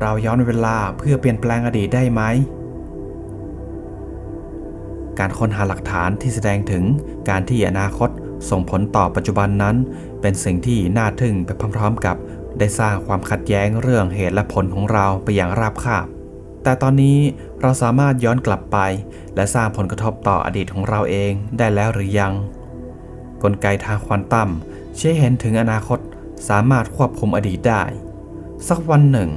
เราย้อนเวลาเพื่อเปลี่ยนแปลงอดีตได้ไหม การค้นหาหลักฐานที่แสดงถึงการที่อนาคตส่งผลต่อปัจจุบันนั้น เป็นสิ่งที่น่าทึ่งไปพร้อมๆกับ ได้สร้างความขัดแย้งเรื่องเหตุและผลของเราไปอย่างราบคาบ แต่ตอนนี้เราสามารถย้อนกลับไป และสร้างผลกระทบต่ออดีตของเราเองได้แล้วหรือยัง กลไกทางควอนตัมชี้เห็นถึงอนาคตสามารถควบคุมอดีตได้ สักวันหนึ่ง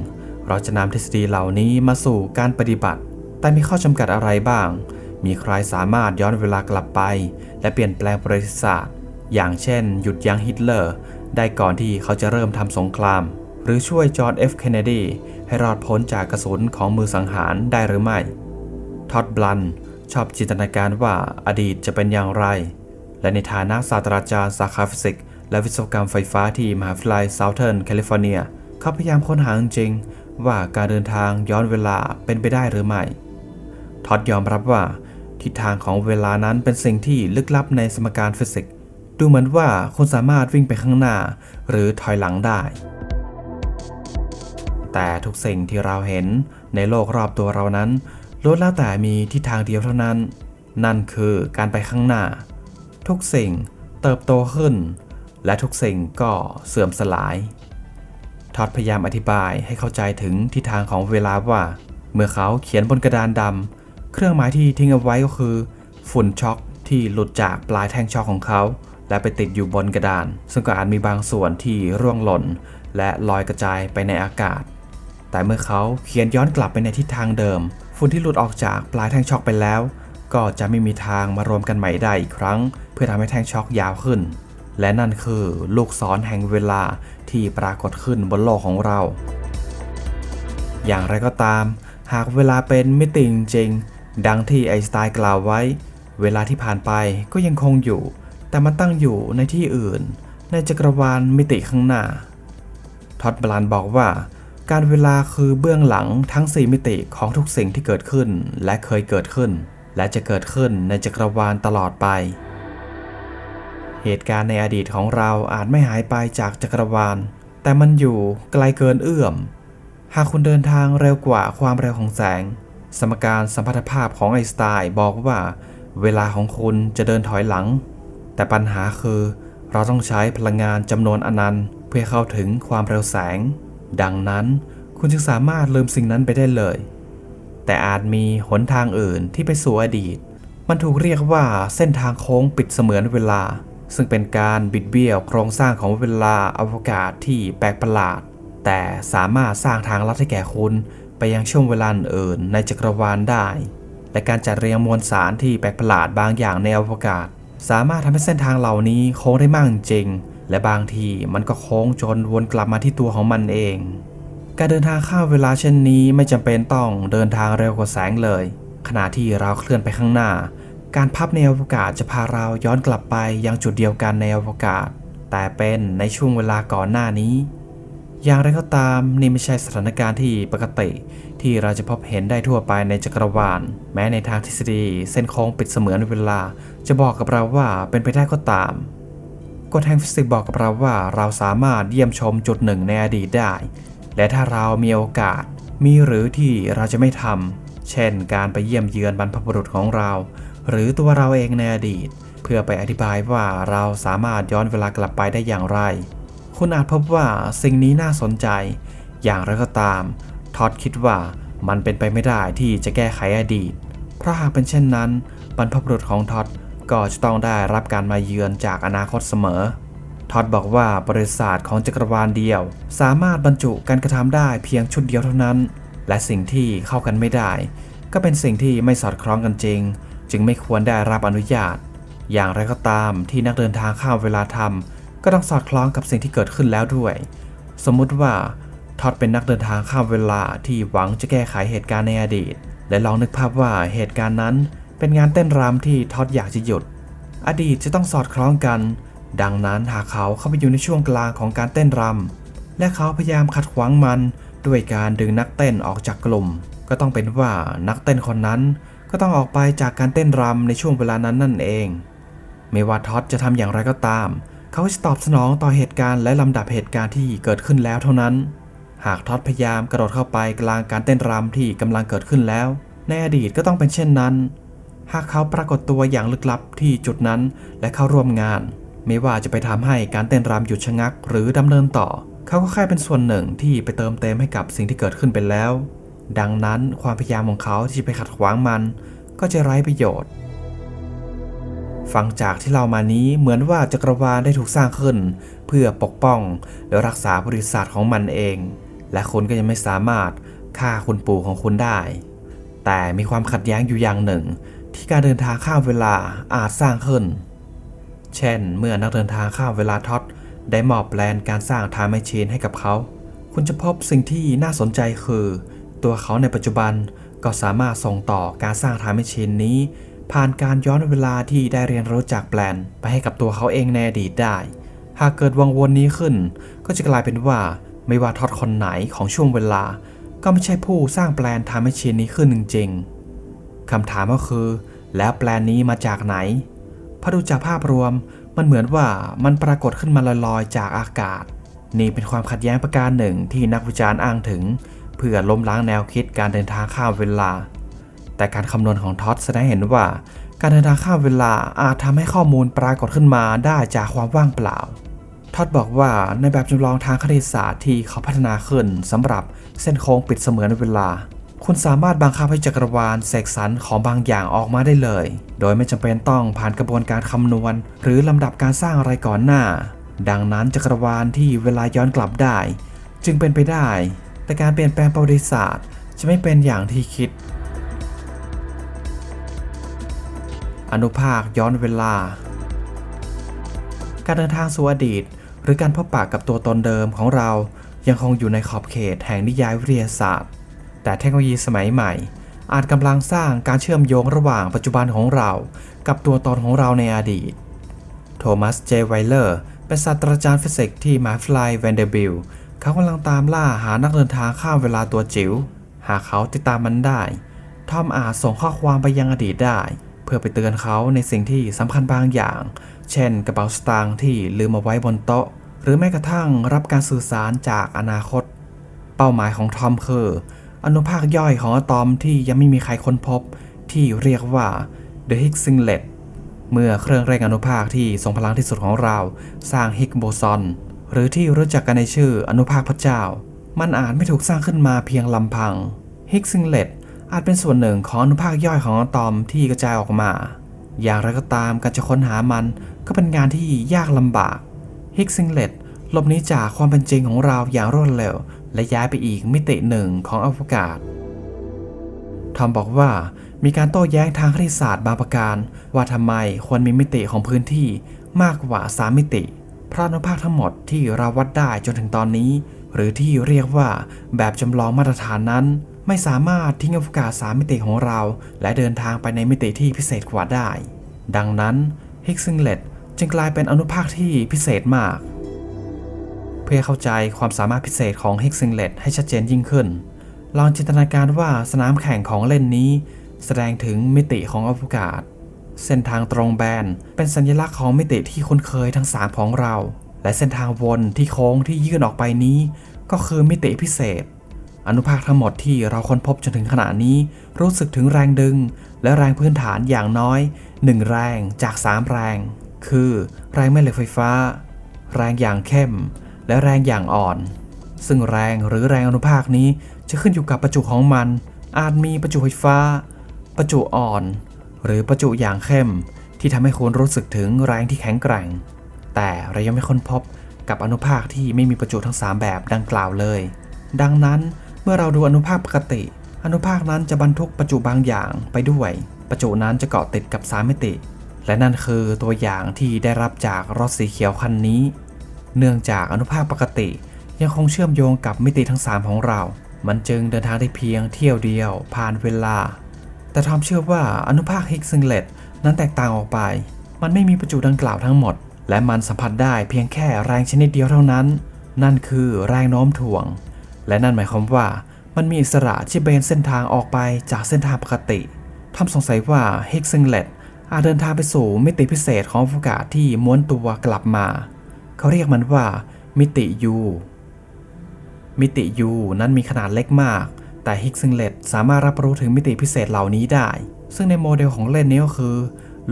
เราจะนำทฤษฎีเหล่านี้มาสู่การปฏิบัติ แต่มีข้อจำกัดอะไรบ้าง มีใครสามารถย้อนเวลากลับไป และเปลี่ยนแปลงประวัติศาสตร์ อย่างเช่น หยุดยั้งฮิตเลอร์ ได้ก่อนที่เขาจะเริ่มทำสงคราม หรือช่วยจอห์นเอฟเคนเนดีให้รอดพ้นจากกระสุนของมือสังหารได้หรือไม่ท็อดบลันชอบจินตนาการว่าอดีตจะเป็นอย่างไร และในฐานะศาสตราจารย์สาขาฟิสิกส์และวิศวกรรมไฟฟ้าที่มหาวิทยาลัยเซาเทิร์นแคลิฟอร์เนีย เขาพยายามค้นหาจริง ว่าการเดินทางย้อนเวลาเป็นไปได้หรือไม่ท็อดยอมรับว่าทิศทางของเวลานั้นเป็นสิ่งที่ลึกลับในสมการฟิสิกส์ดูเหมือนว่าคุณสามารถวิ่งไปข้างหน้าหรือถอยหลังได้ แต่ทุกสิ่งที่เราเห็นในโลกรอบตัวเรานั้นล้วนแล้วแต่มีทิศทางเดียวเท่านั้น นั่นคือการไปข้างหน้า ทุกสิ่งเติบโตขึ้น และทุกสิ่งก็เสื่อมสลาย ทอดพยายามอธิบายให้เข้าใจถึงทิศทางของเวลาว่า เมื่อเขาเขียนบนกระดานดำเครื่องหมายที่ทิ้งเอาไว้ก็คือ ฝุ่นช็อกที่หลุดจากปลายแท่งช็อกของเขา และไปติดอยู่บนกระดาน ซึ่งก็อาจมีบางส่วนที่ร่วงหล่น และลอยกระจายไปในอากาศ แต่เมื่อเขาเขียนย้อนกลับไปในทิศทางเดิม ฝุ่นที่หลุดออกจากปลายแท่งช็อกไปแล้ว ก็จะไม่มีทางมารวมกันใหม่ได้อีกครั้ง เพื่อทำให้แท่งช็อกยาวขึ้น และนั่นคือลูกศรแห่งเวลาที่ปรากฏขึ้นบนโลกของเรา อย่างไรก็ตาม หากเวลาเป็นมิติจริง ดังที่ไอน์สไตน์กล่าวไว้ เวลาที่ผ่านไปก็ยังคงอยู่ แต่มันตั้งอยู่ในที่อื่น ในจักรวาลมิติข้างหน้า ท็อดบลันบอกว่า การเวลาคือเบื้องหลังทั้ง 4 มิติของทุกสิ่งที่เกิดขึ้นและเคยเกิดขึ้น และจะเกิดขึ้นในจักรวาลตลอดไป เหตุการณ์ในอดีตของเราอาจไม่หายไปจากจักรวาล แต่มันอยู่ไกลเกินเอื้อม หากคุณเดินทางเร็วกว่าความเร็วของแสง สมการสัมพัทธภาพของไอน์สไตน์บอกว่า เวลาของคุณจะเดินถอยหลัง แต่ปัญหาคือ เราต้องใช้พลังงานจำนวนอนันต์ เพื่อเข้าถึงความเร็วแสง ดังนั้นคุณจึงสามารถลืมสิ่งนั้นไปได้เลย แต่อาจมีหนทางอื่นที่ไปสู่อดีต มันถูกเรียกว่าเส้นทางโค้งปิดเสมือนเวลา ซึ่งเป็นการบิดเบี้ยวโครงสร้างของเวลาอวกาศที่แปลกประหลาด แต่สามารถสร้างทางลัดให้แก่คุณไปยังช่วงเวลาอื่นในจักรวาลได้ และการจัดเรียงมวลสารที่แปลกประหลาดบางอย่างในอวกาศ สามารถทำให้เส้นทางเหล่านี้โค้งได้มากจริง และบางทีมันก็โค้งจนวนกลับมาที่ตัวของมันเอง การเดินทางข้ามเวลาเช่นนี้ไม่จำเป็นต้องเดินทางเร็วกว่าแสงเลย ขณะที่เราเคลื่อนไปข้างหน้า การพับในอวกาศจะพาเราย้อนกลับไปยังจุดเดียวกันในอวกาศ แต่เป็นในช่วงเวลาก่อนหน้านี้ อย่างไรก็ตามนี่ไม่ใช่สถานการณ์ที่ปกติ ที่เราจะพบเห็นได้ทั่วไปในจักรวาล แม้ในทางทฤษฎีเส้นโค้งปิดเสมือนเวลา จะบอกกับเราว่าเป็นไปได้ก็ตามกฎแห่งฟิสิกส์บอกกับเราว่าเราสามารถเยี่ยมชมจุดหนึ่งในอดีตได้ และถ้าเรามีโอกาส มีหรือที่เราจะไม่ทำเช่น การไปเยี่ยมเยือนบรรพบุรุษของเรา หรือตัวเราเองในอดีต เพื่อไปอธิบายว่าเราสามารถย้อนเวลากลับไปได้อย่างไร คุณอาจพบว่าสิ่งนี้น่าสนใจ อย่างไรก็ตามท็อดคิดว่ามันเป็นไปไม่ได้ที่จะแก้ไขอดีต เพราะหากเป็นเช่นนั้น บรรพบุรุษของท็อดก็จะต้องได้รับการมาเยือนจากอนาคตเสมอท็อดบอกว่าบริษัทของจักรวาลเดียว สามารถบรรจุการกระทำได้เพียงชุดเดียวเท่านั้น และสิ่งที่เข้ากันไม่ได้ ก็เป็นสิ่งที่ไม่สอดคล้องกันจริง จึงไม่ควรได้รับอนุญาต อย่างไรก็ตามที่นักเดินทางข้ามเวลาทำก็ต้องสอดคล้องกับสิ่งที่เกิดขึ้นแล้วด้วย สมมุติว่าท็อดเป็นนักเดินทางข้ามเวลาที่หวังจะแก้ไขเหตุการณ์ในอดีต และลองนึกภาพว่าเหตุการณ์นั้น เป็นงานเต้นรำที่ท็อดอยากจะหยุด อดีตจะต้องสอดคล้องกัน ดังนั้นหากเขาเข้าไปอยู่ในช่วงกลางของการเต้นรำและเขาพยายามขัดขวางมัน ด้วยการดึงนักเต้นออกจากกลุ่ม ก็ต้องเป็นว่านักเต้นคนนั้น ก็ต้องออกไปจากการเต้นรำในช่วงเวลานั้นนั่นเอง ไม่ว่าท็อดจะทำอย่างไรก็ตาม เขาจะตอบสนองต่อเหตุการณ์และลำดับเหตุการณ์ที่เกิดขึ้นแล้วเท่านั้น หากท็อดพยายามกระโดดเข้าไปกลางการเต้นรำที่กำลังเกิดขึ้นแล้ว ในอดีตก็ต้องเป็นเช่นนั้น หากเขาปรากฏตัวอย่างลึกลับที่จุดนั้นและเข้าร่วมงาน ไม่ว่าจะไปทำให้การเต้นรำหยุดชะงัก หรือดำเนินต่อ เขาก็แค่เป็นส่วนหนึ่งที่ไปเติมเต็มให้กับสิ่งที่เกิดขึ้นไปแล้ว ดังนั้นความพยายามของเขาที่จะไปขัดขวางมัน ก็จะไร้ประโยชน์ ฟังจากที่เรามานี้เหมือนว่าจักรวาลได้ถูกสร้างขึ้น เพื่อปกป้องและรักษาบริษัทของมันเอง และคุณก็ยังไม่สามารถฆ่าคุณปู่ของคุณได้ แต่มีความขัดแย้งอยู่อย่างหนึ่ง ที่การเดินทางข้ามเวลาอาจสร้างขึ้น เช่น เมื่อนักเดินทางข้ามเวลาท็อตได้มอบแปลนการสร้างไทม์แมชชีนให้กับเขา คุณจะพบสิ่งที่น่าสนใจคือ ตัวเขาในปัจจุบันก็สามารถส่งต่อการสร้างไทม์แมชชีนนี้ ผ่านการย้อนเวลาที่ได้เรียนรู้จากแปลนไปให้กับตัวเขาเองในอดีตได้ หากเกิดวังวนนี้ขึ้น ก็จะกลายเป็นว่าไม่ว่าทอตคนไหนของช่วงเวลา ก็ไม่ใช่ผู้สร้างแปลนไทม์แมชชีนนี้ขึ้นจริงๆคำถามก็คือ แล้วแปลนนี้มาจากไหนพอดูจากภาพรวมมันเหมือนว่ามันปรากฏขึ้นมาลอยๆจากอากาศ นี่เป็นความขัดแย้งประการหนึ่งที่นักวิจารณ์อ้างถึง เพื่อล้มล้างแนวคิดการเดินทางข้ามเวลา แต่การคำนวณของท็อตแสดงเห็นว่า การเดินทางข้ามเวลาอาจทำให้ข้อมูลปรากฏขึ้นมาได้จากความว่างเปล่าท็อตบอกว่าในแบบจำลองทางคณิตศาสตร์ที่เขาพัฒนาขึ้นสำหรับเส้นโค้งปิดเสมือนเวลา คุณสามารถบังคับให้จักรวาลเสกสรรของบางอย่างออกมาได้เลย โดยไม่จำเป็นต้องผ่านกระบวนการคำนวณ หรือลำดับการสร้างอะไรก่อนหน้า ดังนั้นจักรวาลที่เวลาย้อนกลับได้ จึงเป็นไปได้ แต่การเปลี่ยนแปลงประวัติศาสตร์จะไม่เป็นอย่างที่คิด อนุภาคย้อนเวลา การเดินทางสู่อดีต หรือการพบปะกับตัวตนเดิมของเรายังคงอยู่ในขอบเขตแห่งนิยายวิทยาศาสตร์ แต่เทคโนโลยีสมัยใหม่ อาจกำลังสร้างการเชื่อมโยงระหว่างปัจจุบันของเรา กับตัวตนของเราในอดีต โทมัส เจไวเลอร์ เป็นศาสตราจารย์ฟิสิกส์ที่มหาวิทยาลัยแวนเดอร์บิลต์ เขากำลังตามล่าหานักเดินทางข้ามเวลาตัวจิ๋ว หากเขาติดตามมันได้ ทอมอาจส่งข้อความไปยังอดีตได้ เพื่อไปเตือนเขาในสิ่งที่สำคัญบางอย่าง เช่น กระเป๋าสตางค์ที่ลืมเอาไว้บนโต๊ะ หรือแม้กระทั่งรับการสื่อสารจากอนาคต เป้าหมายของทอมคืออนุภาคย่อยของอะตอมที่ยังไม่มีใครค้นพบ ที่เรียกว่า The Higgs Singlet เมื่อเครื่องเร่งอนุภาคที่ทรงพลังที่สุดของเรา สร้างฮิกโบซอน หรือที่รู้จักกันในชื่ออนุภาคพระเจ้า มันอาจไม่ถูกสร้างขึ้นมาเพียงลำพังฮิกซิงเลตอาจเป็นส่วนหนึ่งของอนุภาคย่อยของอะตอมที่กระจายออกมา อย่างไรก็ตามการจะค้นหามันก็เป็นงานที่ยากลำบากฮิกซิงเลตหลบหนีจากความเป็นจริงของเราอย่างรวดเร็ว และย้ายไปอีกมิติหนึ่งของอวกาศทอมบอกว่ามีการโต้แย้งทางคณิตศาสตร์บางประการ ว่าทำไมควรมีมิติของพื้นที่มากกว่า 3 มิติ พระอนุภาคทั้งหมดที่เราวัดได้จนถึงตอนนี้ หรือที่เรียกว่าแบบจำลองมาตรฐานนั้น ไม่สามารถทิ้งอวกาศ3มิติของเรา และเดินทางไปในมิติที่พิเศษกว่าได้ ดังนั้นฮิกซิงเลตจึงกลายเป็นอนุภาคที่พิเศษมาก เพื่อเข้าใจความสามารถพิเศษของฮิกซิงเลตให้ชัดเจนยิ่งขึ้น ลองจินตนาการว่าสนามแข่งของเล่นนี้ แสดงถึงมิติของอวกาศ เส้นทางตรงแบนเป็นสัญลักษณ์ของมิติที่คุ้นเคยทั้งสามของเรา และเส้นทางวนที่โค้งที่ยื่นออกไปนี้ ก็คือมิติพิเศษ อนุภาคทั้งหมดที่เราค้นพบจนถึงขณะนี้ รู้สึกถึงแรงดึง และแรงพื้นฐานอย่างน้อย 1 แรงจาก 3 แรง คือ แรงแม่เหล็กไฟฟ้า แรงอย่างเข้ม และแรงอย่างอ่อน ซึ่งแรงหรือแรงอนุภาคนี้จะขึ้นอยู่กับประจุของมัน อาจมีประจุไฟฟ้า ประจุอ่อน หรือประจุอย่างเข้มที่ทำให้คุณรู้สึกถึงแรงที่แข็งแกร่ง แต่เรายังไม่ค้นพบกับอนุภาคที่ไม่มีประจุทั้ง 3 แบบดังกล่าวเลย ดังนั้นเมื่อเราดูอนุภาคปกติ อนุภาคนั้นจะบรรทุกประจุบางอย่างไปด้วย ประจุนั้นจะเกาะติดกับสามมิติ และนั่นคือตัวอย่างที่ได้รับจากรถสีเขียวคันนี้ เนื่องจากอนุภาคปกติยังคงเชื่อมโยงกับมิติทั้ง 3 ของเรา มันจึงเดินทางได้เพียงเที่ยวเดียวผ่านเวลา แต่ทอมเชื่อว่าอนุภาคฮิกซิงเลตนั้นแตกต่างออกไป มันไม่มีประจุดังกล่าวทั้งหมด และมันสัมผัสได้เพียงแค่แรงชนิดเดียวเท่านั้น นั่นคือแรงโน้มถ่วง และนั่นหมายความว่ามันมีอิสระที่เบนเส้นทางออกไปจากเส้นทางปกติทอมสงสัยว่าฮิกซิงเลตอาจเดินทางไปสู่มิติพิเศษของอวกาศที่ม้วนตัวกลับมา เขาเรียกมันว่ามิติ U มิติ U นั้นมีขนาดเล็กมาก แต่ฮิกซิงเลตสามารถรับรู้ถึงมิติพิเศษเหล่านี้ได้ ซึ่งในโมเดลของเล่นนี้ก็คือ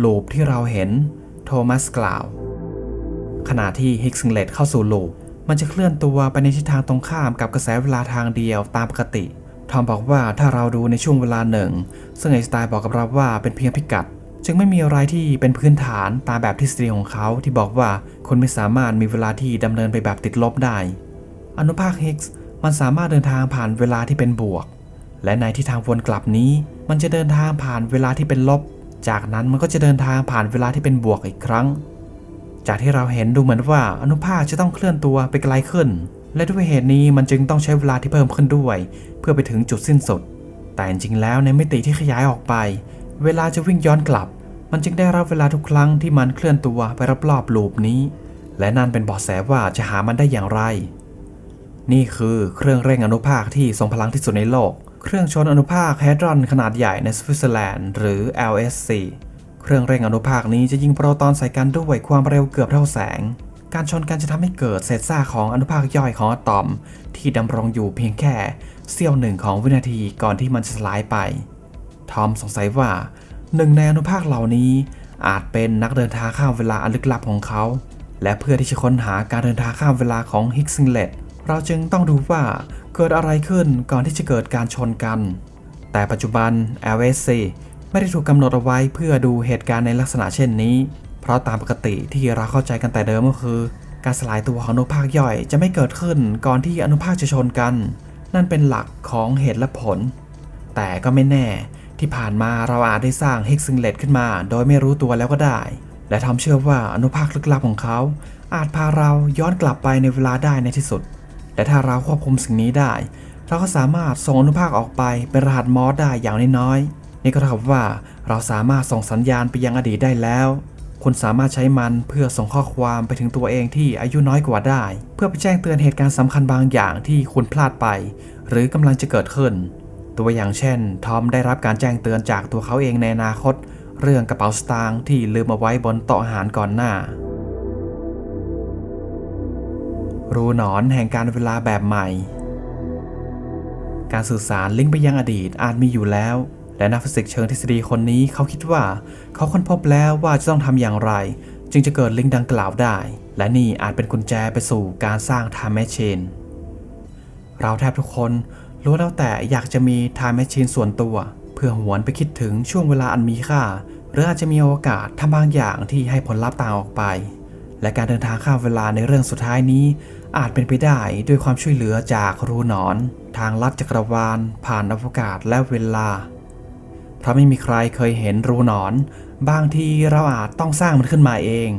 ลูปที่เราเห็น โทมัสกล่าว ขณะที่ฮิกซิงเลตเข้าสู่ลูป มันจะเคลื่อนตัวไปในทิศทางตรงข้ามกับกระแสเวลาทางเดียวตามปกติทอมบอกว่าถ้าเราดูในช่วงเวลาหนึ่ง ซึ่งไอสไตน์บอกกับเราว่าเป็นเพียงพิกัด จึงไม่มีอะไรที่เป็นพื้นฐานตามแบบทฤษฎีของเขาที่บอกว่าคนไม่สามารถมีเวลาที่ดำเนินไปแบบติดลบได้ อนุภาคฮิกส์ มันสามารถเดินทางผ่านเวลาที่เป็นบวก และในทิศทางวนกลับนี้ มันจะเดินทางผ่านเวลาที่เป็นลบ จากนั้นมันก็จะเดินทางผ่านเวลาที่เป็นบวกอีกครั้ง จากที่เราเห็นดูเหมือนว่าอนุภาคจะต้องเคลื่อนตัวไปไกลขึ้น และด้วยเหตุนี้มันจึงต้องใช้เวลาที่เพิ่มขึ้นด้วย เพื่อไปถึงจุดสิ้นสุด แต่จริงๆแล้วในมิติที่ขยายออกไป เวลาจะวิ่งย้อนกลับ มันจึงได้รับเวลาทุกครั้งที่มันเคลื่อนตัวไปรอบๆลูปนี้ และนั่นเป็นเบาะแสว่าจะหามันได้อย่างไร นี่คือเครื่องเร่งอนุภาคที่ทรงพลังที่สุดในโลก เครื่องชนอนุภาคแฮดรอนขนาดใหญ่ในสวิตเซอร์แลนด์หรือ LSC เครื่องเร่งอนุภาคนี้จะยิงโปรตอนใส่กันด้วยความเร็วเกือบเท่าแสง การชนกันจะทำให้เกิดเศษซากของอนุภาคย่อยของอะตอม ที่ดำรงอยู่เพียงแค่เสี้ยวหนึ่งของวินาทีก่อนที่มันจะสลายไป ทอมสงสัยว่าหนึ่งในอนุภาคเหล่านี้ อาจเป็นนักเดินทางข้ามเวลาอันลึกลับของเขา และเพื่อที่จะค้นหาการเดินทางข้ามเวลาของฮิกซิงเลต เราจึงต้องดูว่าเกิดอะไรขึ้นก่อนที่จะเกิดการชนกัน แต่ปัจจุบัน LSC ไม่ได้ถูกกำหนดเอาไว้เพื่อดูเหตุการณ์ในลักษณะเช่นนี้ เพราะตามปกติที่เราเข้าใจกันแต่เดิมก็คือ การสลายตัวของอนุภาคย่อยจะไม่เกิดขึ้นก่อนที่อนุภาคจะชนกัน นั่นเป็นหลักของเหตุและผล แต่ก็ไม่แน่ที่ผ่านมาเราอาจได้สร้างฮิกซิงเลตขึ้นมา โดยไม่รู้ตัวแล้วก็ได้ และทำเชื่อว่าอนุภาคลึกลับของเขา อาจพาเราย้อนกลับไปในเวลาได้ในที่สุด และถ้าเราควบคุมสิ่งนี้ได้ เราก็สามารถส่งอนุภาคออกไปเป็นรหัสมอสได้อย่างน้อยๆนี่ก็เท่ากับว่าเราสามารถส่งสัญญาณไปยังอดีตได้แล้ว คุณสามารถใช้มันเพื่อส่งข้อความไปถึงตัวเองที่อายุน้อยกว่าได้ เพื่อไปแจ้งเตือนเหตุการณ์สำคัญบางอย่างที่คุณพลาดไป หรือกำลังจะเกิดขึ้น ตัวอย่างเช่น ทอมได้รับการแจ้งเตือนจากตัวเขาเองในอนาคต เรื่องกระเป๋าสตางค์ที่ลืมเอาไว้บนโต๊ะอาหารก่อนหน้า รูหนอนแห่งการเวลาแบบใหม่ การสื่อสารลิงก์ไปยังอดีตอาจมีอยู่แล้ว และนักฟิสิกส์เชิงทฤษฎีคนนี้เขาคิดว่า เขาค้นพบแล้วว่าจะต้องทำอย่างไร จึงจะเกิดลิงก์ดังกล่าวได้ และนี่อาจเป็นกุญแจไปสู่การสร้าง Time Machine เราแทบทุกคนรู้แล้วแต่อยากจะมี Time Machine ส่วนตัว เพื่อหวนไปคิดถึงช่วงเวลาอันมีค่า หรืออาจจะมีโอกาสทำบางอย่างที่ให้ผลลัพธ์ต่างออกไปและการเดินทางข้ามเวลาในเรื่องสุดท้ายนี้ อาจเป็นไปได้ด้วยความช่วยเหลือจากรูหนอน ทางลัดจักรวาล ผ่านอวกาศและเวลา เพราะไม่มีใครเคยเห็นรูหนอน บางทีเราอาจต้องสร้างมันขึ้นมาเอง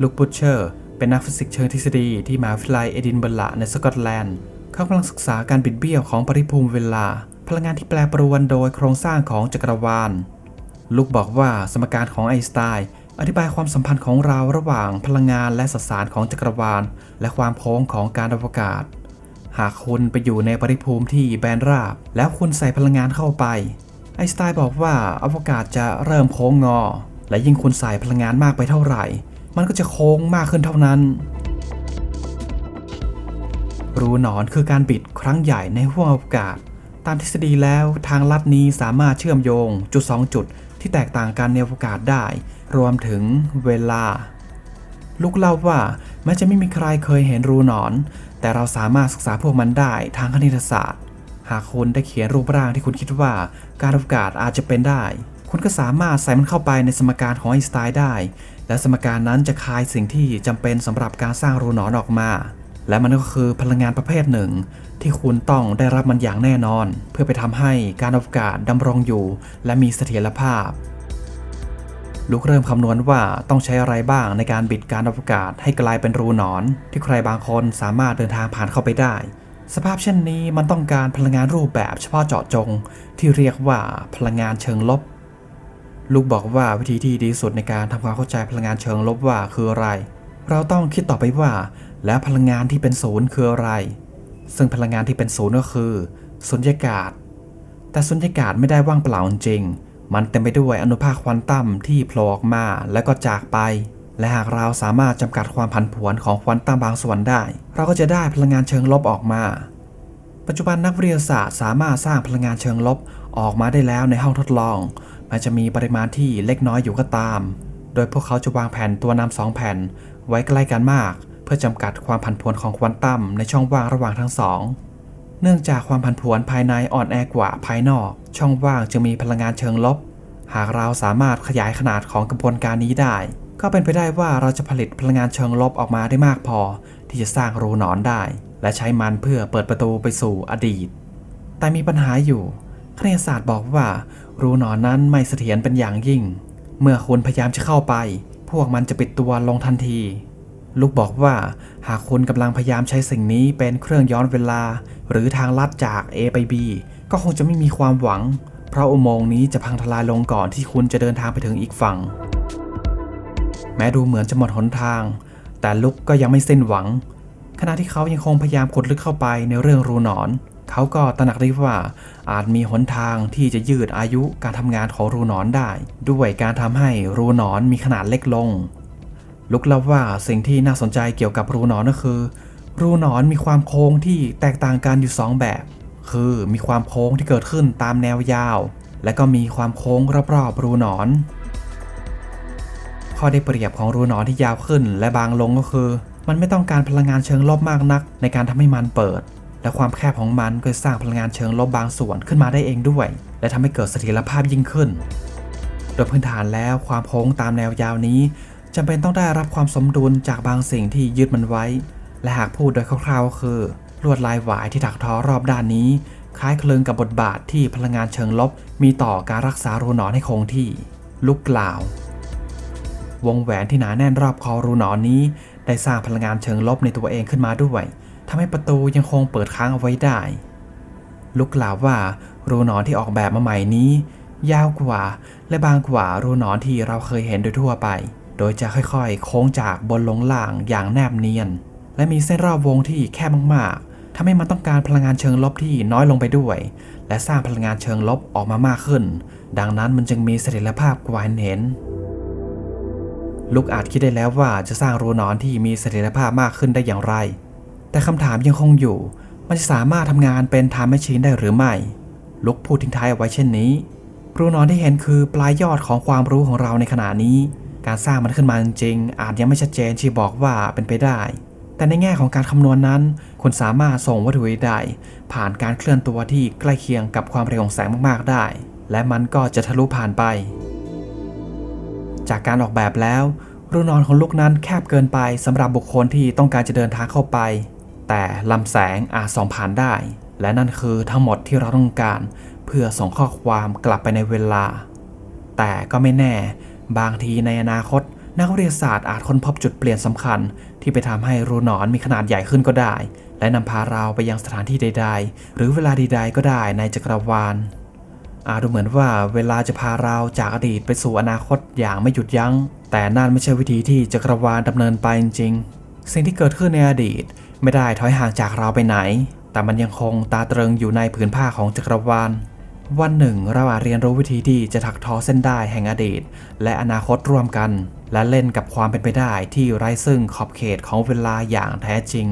ลูกบุชเชอร์ เป็นนักฟิสิกส์เชิงทฤษฎีที่มหาวิทยาลัยเอดินบะระในสกอตแลนด์ เขากำลังศึกษาการบิดเบี้ยวของปริภูมิเวลา พลังงานที่แปรปรวนโดยโครงสร้างของจักรวาลลูกบอกว่าสมการของไอน์สไตน์ อธิบายความสัมพันธ์ของเราระหว่างพลังงานและสสารของจักรวาล และความโค้งของการอวกาศ หากคุณไปอยู่ในปริภูมิที่แบนราบ แล้วคุณใส่พลังงานเข้าไป ไอสไตน์บอกว่าอวกาศจะเริ่มโค้งงอ และยิ่งคุณใส่พลังงานมากไปเท่าไหร่ มันก็จะโค้งมากขึ้นเท่านั้น รูหนอนคือการบิดครั้งใหญ่ในห้วงอวกาศ ตามทฤษฎีแล้วทางลัดนี้สามารถเชื่อมโยงจุดสองจุดที่แตกต่างกันในอวกาศได้ รวมถึงเวลา ลูกเล่าว่าแม้จะไม่มีใครเคยเห็นรูหนอน แต่เราสามารถศึกษาพวกมันได้ทางคณิตศาสตร์ หากคุณได้เขียนรูปร่างที่คุณคิดว่าการอวกาศอาจจะเป็นได้ คุณก็สามารถใส่มันเข้าไปในสมการของไอน์สไตน์ได้ และสมการนั้นจะคายสิ่งที่จำเป็นสำหรับการสร้างรูหนอนออกมา และมันก็คือพลังงานประเภทหนึ่ง ที่คุณต้องได้รับมันอย่างแน่นอน เพื่อไปทำให้การอวกาศดำรงอยู่ และมีเสถียรภาพ ลูกเริ่มคำนวณว่าต้องใช้อะไรบ้างในการบิดการอวกาศให้กลายเป็นรูหนอน ที่ใครบางคนสามารถเดินทางผ่านเข้าไปได้ สภาพเช่นนี้มันต้องการพลังงานรูปแบบเฉพาะเจาะจง ที่เรียกว่าพลังงานเชิงลบ ลูกบอกว่าวิธีที่ดีที่สุดในการทำความเข้าใจพลังงานเชิงลบว่าคืออะไร เราต้องคิดต่อไปว่า แล้วพลังงานที่เป็นศูนย์คืออะไร ซึ่งพลังงานที่เป็นศูนย์ก็คือสุญญากาศ แต่สุญญากาศไม่ได้ว่างเปล่าจริง มันเต็มไปด้วยอนุภาคควอนตัมที่โผล่ออกมาแล้วก็จากไป และหากเราสามารถจำกัดความผันผวนของควอนตัมบางส่วนได้ เราก็จะได้พลังงานเชิงลบออกมา ปัจจุบันนักวิทยาศาสตร์สามารถสร้างพลังงานเชิงลบออกมาได้แล้วในห้องทดลองแม้จะมีปริมาณที่เล็กน้อยอยู่ก็ตาม โดยพวกเขาจะวางแผ่นตัวนำสองแผ่น ไว้ใกล้กันมาก เพื่อจำกัดความผันผวนของควอนตัมในช่องว่างระหว่างทั้งสอง เนื่องจากความผันผวนภายในอ่อนแอกว่าภายนอก ช่องว่างจึงมีพลังงานเชิงลบ หากเราสามารถขยายขนาดของกระบวนการนี้ได้ ก็เป็นไปได้ว่าเราจะผลิตพลังงานเชิงลบออกมาได้มากพอ ที่จะสร้างรูหนอนได้ และใช้มันเพื่อเปิดประตูไปสู่อดีต แต่มีปัญหาอยู่คณิตศาสตร์บอกว่า รูหนอนนั้นไม่เสถียรเป็นอย่างยิ่ง เมื่อคุณพยายามจะเข้าไป พวกมันจะปิดตัวลงทันที ลูกบอกว่าหากคุณกำลังพยายามใช้สิ่งนี้เป็นเครื่องย้อนเวลา หรือทางลัดจาก A ไป B ก็คงจะไม่มีความหวัง เพราะอุโมงค์นี้จะพังทลายลงก่อนที่คุณจะเดินทางไปถึงอีกฝั่ง แม้ดูเหมือนจะหมดหนทาง แต่ลุกก็ยังไม่สิ้นหวัง ขณะที่เขายังคงพยายามขุดลึกเข้าไปในเรื่องรูหนอน เขาก็ตระหนักได้ว่าอาจมีหนทางที่จะยืดอายุการทำงานของรูหนอนได้ ด้วยการทำให้รูหนอนมีขนาดเล็กลง ลุกล่าว่าสิ่งที่น่าสนใจเกี่ยวกับรูหนอนก็คือ รูหนอนมีความโค้งที่แตกต่างกันอยู่สองแบบ คือมีความโค้งที่เกิดขึ้นตามแนวยาว และก็มีความโค้งรอบๆรูหนอน ข้อได้เปรียบของรูหนอนที่ยาวขึ้น และบางลงก็คือ มันไม่ต้องการพลังงานเชิงลบมากนัก ในการทำให้มันเปิด และความแคบของมันก็สร้างพลังงานเชิงลบบางส่วนขึ้นมาได้เองด้วย และทำให้เกิดเสถียรภาพยิ่งขึ้น โดยพื้นฐานแล้วความโค้งตามแนวยาวนี้ จำเป็นต้องได้รับความสมดุลจากบางสิ่งที่ยึดมันไว้ และหากพูดโดยคร่าวๆ คือ ลวดลายหวายที่ถักทอรอบด้านนี้ คล้ายคลึงกับบทบาทที่พลังงานเชิงลบ มีต่อการรักษารูหนอนให้คงที่ ลุกกล่าว วงแหวนที่หนาแน่นรอบคอรูหนอนนี้ ได้สร้างพลังงานเชิงลบในตัวเองขึ้นมาด้วยทำให้ประตูยังคงเปิดค้างเอาไว้ได้ ลุกกล่าวว่ารูหนอนที่ออกแบบมาใหม่นี้ ยาวกว่าและบางกว่ารูหนอนที่เราเคยเห็นโดยทั่วไป โดยจะค่อยๆ โค้งจากบนลงล่างอย่างแนบเนียน และมีเส้นรอบวงที่แคบมากๆทำให้มันต้องการพลังงานเชิงลบที่น้อยลงไปด้วย และสร้างพลังงานเชิงลบออกมามากขึ้น ดังนั้นมันจึงมีเสถียรภาพกว่าเห็นลุกอาจคิดได้แล้วว่าจะสร้างรูนอนที่มีเสถียรภาพมากขึ้นได้อย่างไร แต่คำถามยังคงอยู่ มันจะสามารถทำงานเป็นไทม์แมชชีนได้หรือไม่ ลุกพูดทิ้งท้ายเอาไว้เช่นนี้ รูนอนที่เห็นคือปลายยอดของความรู้ของเราในขณะนี้ การสร้างมันขึ้นมาจริงๆอาจยังไม่ชัดเจนที่บอกว่าเป็นไปได้ แต่ในแง่ของการคำนวณนั้น คุณสามารถส่งวัตถุใดๆผ่านการเคลื่อนตัวที่ใกล้เคียงกับความเร็วของแสงมากๆได้ และมันก็จะทะลุผ่านไป จากการออกแบบแล้วรูนอนของลูกนั้นแคบเกินไปสำหรับบุคคลที่ต้องการจะเดินทางเข้าไป แต่ลำแสงอาจส่องผ่านได้ และนั่นคือทั้งหมดที่เราต้องการ เพื่อส่งข้อความกลับไปในเวลา แต่ก็ไม่แน่ บางทีในอนาคต นักวิทยาศาสตร์อาจค้นพบจุดเปลี่ยนสำคัญ ที่ไปทำให้รูหนอนมีขนาดใหญ่ขึ้นก็ได้ และนำพาเราไปยังสถานที่ใด ๆ หรือเวลาใดๆก็ได้ในจักรวาลอาจดูเหมือนว่าเวลาจะพาเราจากอดีตไปสู่อนาคตอย่างไม่หยุดยัง้ง แต่นั่นไม่ใช่วิธีที่จักรวาลดำเนินไปจริงๆสิ่งที่เกิดขึ้นในอดีต ไม่ได้ถอยห่างจากเราไปไหน แต่มันยังคงตาตรึงอยู่ในผืนผ้าของจักรวาล วันหนึ่งเราอาจเรียนรู้วิธีที่จะถักทอเส้นได้แห่งอดีต และอนาคตร่วมกัน และเล่นกับความเป็นไปได้ที่ไร้ซึ่งขอบเขตของเวลาอย่างแท้จริง